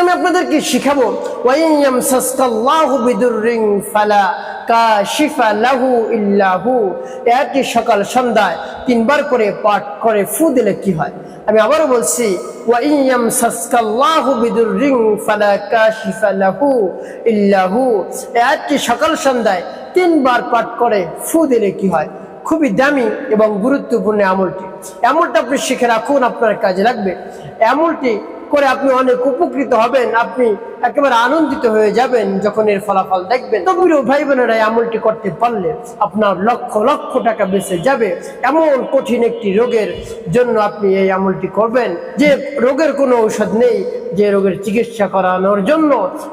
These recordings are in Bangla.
আমি আপনাদেরকে শিখাবো একটি সকাল সন্ধ্যায় তিনবার করে পাঠ করে ফু দিলে কি হয়? আমি আবারও বলছি একটি সকাল সন্ধ্যায় তিনবার পাঠ করে ফু দিলে কি হয়? খুবই দামি এবং গুরুত্বপূর্ণ আমলটি এমনটা আপনি শিখে রাখুন, আপনার কাজে লাগবে। আমলটি করে আপনি অনেক উপকৃত হবেন। আপনি একেবারে আনন্দিত হয়ে যাবেন যখন এর ফলাফল দেখবেন। তো প্রিয় ভাই বোনেরা আমলটি করতে পারলে আপনার লক্ষ লক্ষ টাকা বেঁচে যাবে। এমন কঠিন একটি রোগের জন্য আপনি এই আমলটি করবেন। যে রোগের কোনো ঔষধ নেই, যে রোগের চিকিৎসা করানোর জন্য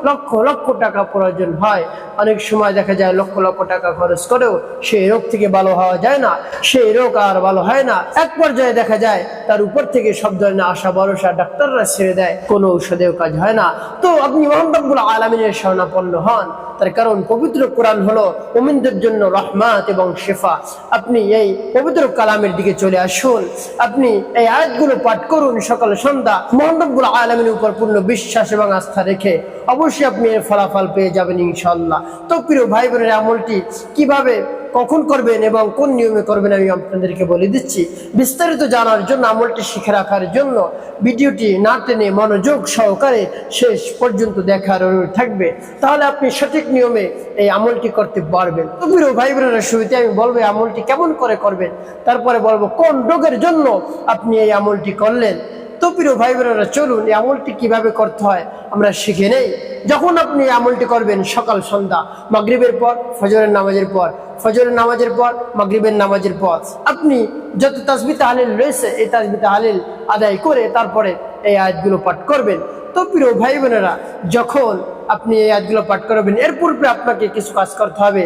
লক্ষ লক্ষ টাকা প্রয়োজন হয়। অনেক সময় দেখা যায় লক্ষ লক্ষ টাকা খরচ করেও সেই রোগ থেকে ভালো হওয়া যায় না। সেই রোগ আর ভালো হয় না। এক পর্যায়ে দেখা যায় তার উপর থেকে সব ধরনের আশা ভরসা ডাক্তাররা ছেড়ে দেয়। কোনো ঔষধেও কাজ হয় না। তো আপনি মোহাম্মদুল আলমিনের শরণাপন্ন হন। তার কারণ পবিত্র কোরআন হলো মোমিনদের জন্য রহমাত এবং শেফা। আপনি এই পবিত্র কালামের দিকে চলে আসুন। আপনি এই আয়াতগুলো পাঠ করুন সকাল সন্ধ্যা। মোহাম্মদুল আলমিনের উপর পূর্ণ বিশ্বাস এবং আস্থা রেখে অবশ্যই আপনি এর ফলাফল পেয়ে যাবেন ইনশাল্লাহ তো প্রিয় ভাই বোনের আমলটি কীভাবে কখন করবেন এবং কোন নিয়মে করবেন আমি আপনাদেরকে বলে দিচ্ছি। বিস্তারিত জানার জন্য, আমলটি শিখে রাখার জন্য ভিডিওটি না টেনে মনোযোগ সহকারে শেষ পর্যন্ত দেখার অনুরোধ থাকবে। তাহলে আপনি সঠিক নিয়মে এই আমলটি করতে পারবেন। তো প্রিয় ভাই বোনেরা শুরুতে আমি বলব আমলটি কেমন করে করবেন, তারপরে বলব কোন রোগের জন্য আপনি এই আমলটি করলেন। তো প্রিয় ভাই বোনেরা চলুন এই আমলটি কীভাবে করতে হয় আমরা শিখে নেই। যখন আপনি আমলটি করবেন সকাল, সন্ধ্যা, মাগরিবের পর, ফজরের নামাজের পর, ফজরের নামাজের পর, মাগরিবের নামাজের পর, আপনি যত তাসবি তাহালিল রয়েছে, এই তাসবি তাহালিল আদায় করে তারপরে এই আয়াতগুলো পাঠ করবেন। তো প্রিয় ভাই বোনেরা যখন আপনি এই আয়াতগুলো পাঠ করবেন এর পূর্বে আপনাকে কিছু কাজ করতে হবে।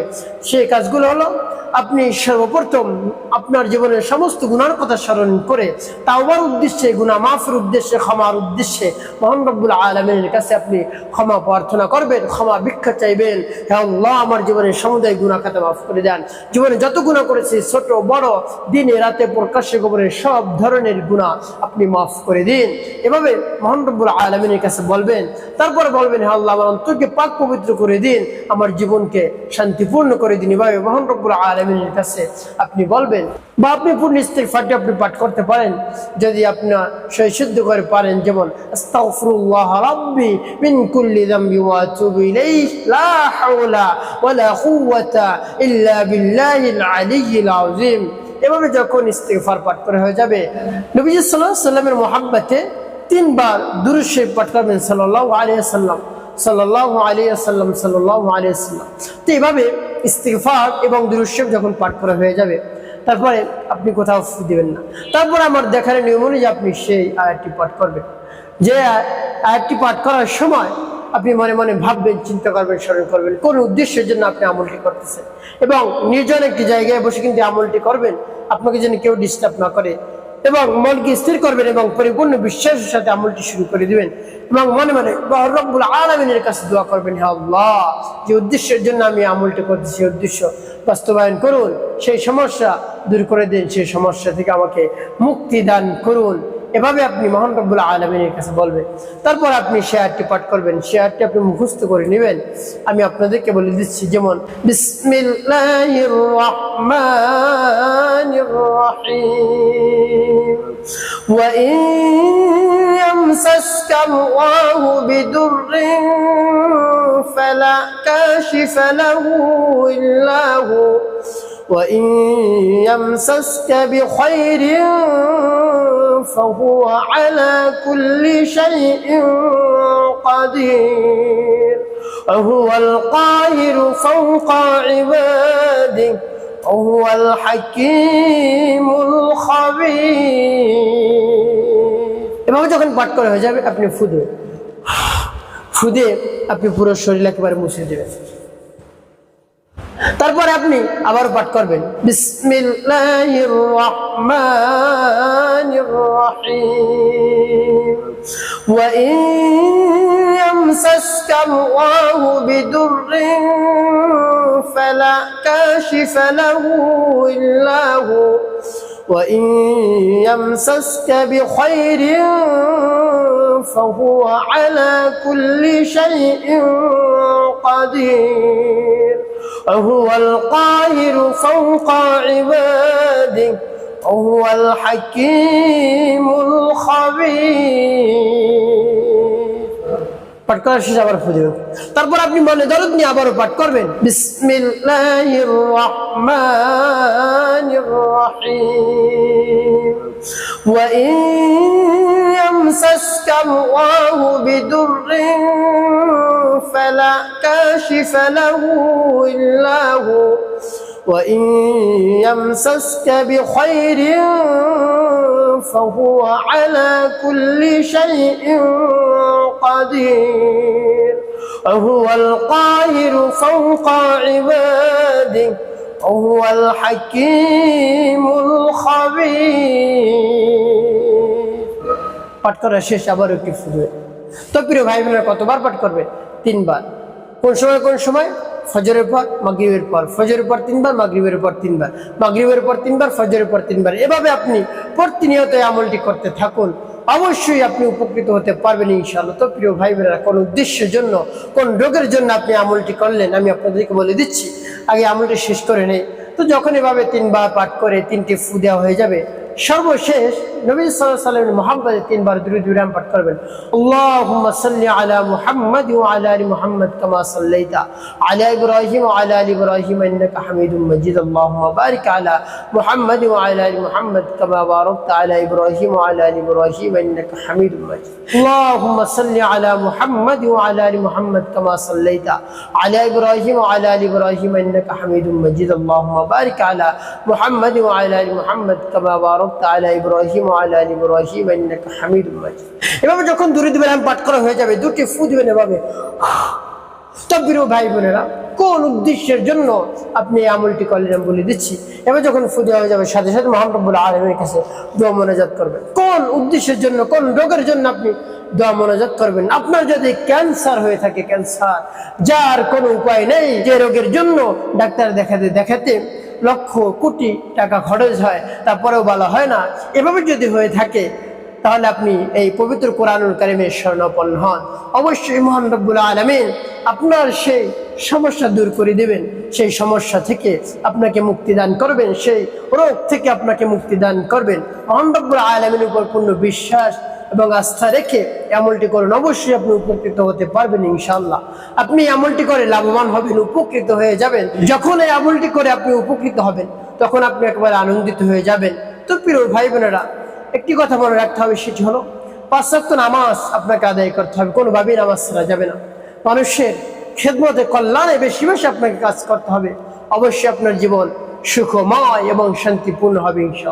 সেই কাজগুলো হলো আপনি সর্বপ্রথম আপনার জীবনের সমস্ত গুণার কথা স্মরণ করে তাওবার উদ্দেশ্যে গুণা মাফের উদ্দেশ্যে, ক্ষমার উদ্দেশ্যে মোহান আলমের কাছে আপনি ক্ষমা প্রার্থনা করবেন, ক্ষমা ভিক্ষা চাইবেন। হ্যাঁ আল্লাহ, আমার জীবনের সমুদায় গুণা খাতে মাফ করে দেন। জীবনে যত গুণা করেছি, ছোট, বড়, দিনে, রাতে, প্রকাশ্যে গোবরের সব ধরনের গুণা আপনি মাফ করে দিন। এভাবে মোহান আলমিনের কাছে বলবেন। তারপরে বলবেন হ্যাঁ আল্লাহ, আমার অন্তরকে পাক পবিত্র করে দিন, আমার জীবনকে শান্তিপূর্ণ করে দিন। এভাবে মোহান রব্বুল আলমিনের কাছে আপনি বলবেন বা আপনি পূর্ণ ইস্তেগফারটি আপনি পাঠ করতে পারেন, যদি আপনার সই শুদ্ধ করে পারেন যেমন মিন এভাবে যখন ইস্তেগফার পাঠ করে হয়ে যাবে নবী সাল্লাল্লাহু আলাইহি সাল্লামের মোহাব্বতে তিনবার দুরূদ শরীফ পাঠ করবেন সাল্লাল্লাহু আলাইহি সাল্লাম সাল্লাল্লাহু আলাইহি সাল্লাম সাল্লাল্লাহু আলাইহি তো এভাবে ইস্তিগফার এবং দুরূদ যখন পাঠ করা হয়ে যাবে, তারপরে আপনি কোথাও দিবেন না। তারপর আমার দেখার নিয়ম অনুযায়ী আপনি সেই আয়াতটি পাঠ করবেন। যে আয়াতটি পাঠ করার সময় আপনি মনে মনে ভাববেন, চিন্তা করবেন, স্মরণ করবেন, কোন উদ্দেশ্যের জন্য আপনি আমলটি করতেছেন। এবং নির্জন একটি জায়গায় বসে কিন্তু আমলটি করবেন, আপনাকে যেন কেউ ডিস্টার্ব না করে। এবং মনকে স্থির করবেন এবং পরিপূর্ণ বিশ্বাসের সাথে আমলটি শুরু করে দিবেন। এবং মনে মনে রব্বুল আলমিনের কাছে দোয়া করবেন, হে আল্লাহ, যে উদ্দেশ্যের জন্য আমি আমলটি করছি, সেই উদ্দেশ্য বাস্তবায়ন করুন, সেই সমস্যা দূর করে দিন, সেই সমস্যা থেকে আমাকে মুক্তি দান করুন। এভাবে আপনি মহান রব্বুল আলমিনের কাছে বলবেন তারপর আপনি শেয়ারটি পাঠ করবেন শেয়ারটি আপনি মুখস্থ করে নেবেন আমি আপনাদেরকে বলে দিচ্ছি যেমন বিসমিল্লাহির রহমানির রহিম وإن يمسسك الله بضر فلا كاشف له إلا هو وإن يمسسك بخير فهو على كل شيء قدير وهو القاهر فوق عباده وهو الحكيم الخبير এভাবে যখন পাঠ করা হয়ে যাবে আপনি ফুদে ফুদে আপনি পুরো শরীর একেবারে মুছে দেবেন তারপরে আপনি আবার পাঠ করবেন বিসমিল্লাহির রহমানির রহিম ওয়া ইন ইয়ামসাসকা আল্লাহু বিদুররিন ফালা কাশিফা লাহু ইল্লা হু وإن يمسسك بخير فهو على كل شيء قدير وهو القاهر فوق عباده وهو الحكيم الخبير পাঠ করার শেষে আবার ফুদিবে তারপর আপনি মনে দরদ নিয়ে আবারও পাঠ করবেন বিসমিল্লাহির রহমানির রহিম وإن يمسسك الله بضر فلا كاشف له إلا هو وإن يمسسك بخير فهو على كل شيء قدير وهو القاهر فوق عباده وهو الحكيم الخبير পাঠ করা শেষ আবার একটি ফুটবে তো প্রিয় ভাই বোনেরা কতবার পাঠ করবে তিনবার। কোন সময় কোন সময়? ফজরের পর, মাগরিবের পর। ফজরের পর তিনবার, মাগরিবের পর তিনবার। মাগরিবের পর তিনবার, ফজরের পর তিনবার। এভাবে আপনি প্রতিনিয়ত আমলটি করতে থাকুন। অবশ্যই আপনি উপকৃত হতে পারবেন ইনশাআল্লাহ। তো প্রিয় ভাই বোনেরা কোন উদ্দেশ্যের জন্য, কোন রোগের জন্য আপনি আমলটি করলেন, আমি আপনাদেরকে বলে দিচ্ছি। আগে আমলটি শেষ করে নেই। তো যখন এভাবে তিনবার পাঠ করে তিনটি ফু দেওয়া হয়ে যাবে সর্বশেষ নবী সাল্লাল্লাহু আলাইহি ওয়াসাল্লাম মুহাম্মদ তিনবার দুরূদ বিরাম পাঠ করবেন। আল্লাহুম্মা সাল্লি আলা মুহাম্মাদ ওয়া আলা আলি মুহাম্মাদ কামা সাল্লাইতা আলা ইব্রাহিম ওয়া আলা আলি ইব্রাহিম ইন্নাকা হামিদুম মাজিদ। আল্লাহুম্মা বারিক আলা মুহাম্মাদ ওয়া আলা আলি মুহাম্মাদ কামা বারাকতা আলা ইব্রাহিম ওয়া আলা আলি ইব্রাহিম ইন্নাকা হামিদুম মাজিদ। আল্লাহুম্মা সাল্লি আলা মুহাম্মাদ ওয়া আলা আলি মুহাম্মাদ কামা সাল্লাইতা আলা ইব্রাহিম ওয়া আলা আলি ইব্রাহিম ইন্নাকা হামিদুম মাজিদ। আল্লাহুম্মা বারিক আলা মুহাম্মাদ ওয়া আলা আলি মুহাম্মাদ কামা বারাকতা আলা ইব্রাহিম আলা আলি ইব্রাহিম, ইন্নাকা হামিদুম এভাবে যখন দুরূদ বিরাম পাঠ করা হয়ে যাবে, দুটি ফু দিবেন এভাবে। তব্বির ভাই বোনেরা, কোন উদ্দেশ্যের জন্য আপনি এই আমলটি করলেন আমি বলে দিচ্ছি। এবার যখন ফু দেওয়া হয়ে যাবে, সাথে সাথে মোহাম্মবুল আলমের কাছে দোয়া মনোজাত করবেন। কোন উদ্দেশ্যের জন্য, কোন রোগের জন্য আপনি দোয়া মনোজাত করবেন? আপনার যদি ক্যান্সার হয়ে থাকে, ক্যান্সার, যার কোনো উপায় নেই, যে রোগের জন্য ডাক্তার দেখাতে দেখাতে লক্ষ কোটি টাকা খরচ হয়, তারপরেও বলা হয় না। এভাবে যদি হয়ে থাকে, তাহলে আপনি এই পবিত্র কোরআনুল কারিমের স্বর্ণপন্ন হন। অবশ্যই মহান রব্বুল আলমিন আপনার সেই সমস্যা দূর করে দেবেন। সেই সমস্যা থেকে আপনাকে মুক্তি দান করবেন। সেই রোগ থেকে আপনাকে মুক্তি দান করবেন। মহান রব্বুল আলমিনের উপর পূর্ণ বিশ্বাস এবং আস্থা রেখে আমলটি করুন, অবশ্যই আপনি উপকৃত হতে পারবেন ইনশাল্লাহ আপনি আমলটি করে লাভবান হবেন, উপকৃত হয়ে যাবেন। যখন এই আমলটি করে আপনি উপকৃত হবেন, তখন আপনি একবার আনন্দিত হয়ে যাবেন। তো প্রিয় ভাই বোনেরা একটি কথা মনে রাখতে হবে, সেটি হলো পাশ্চাত্য নামাজ আপনাকে আদায় করতে হবে, কোনোভাবেই নামাজ ছাড়া যাবে না। মানুষের খেদমতে কল্যাণে বেশি বেশি আপনাকে কাজ করতে হবে। অবশ্যই আপনার জীবন সুখময় এবং শান্তিপূর্ণ হবে ইনশাল্লাহ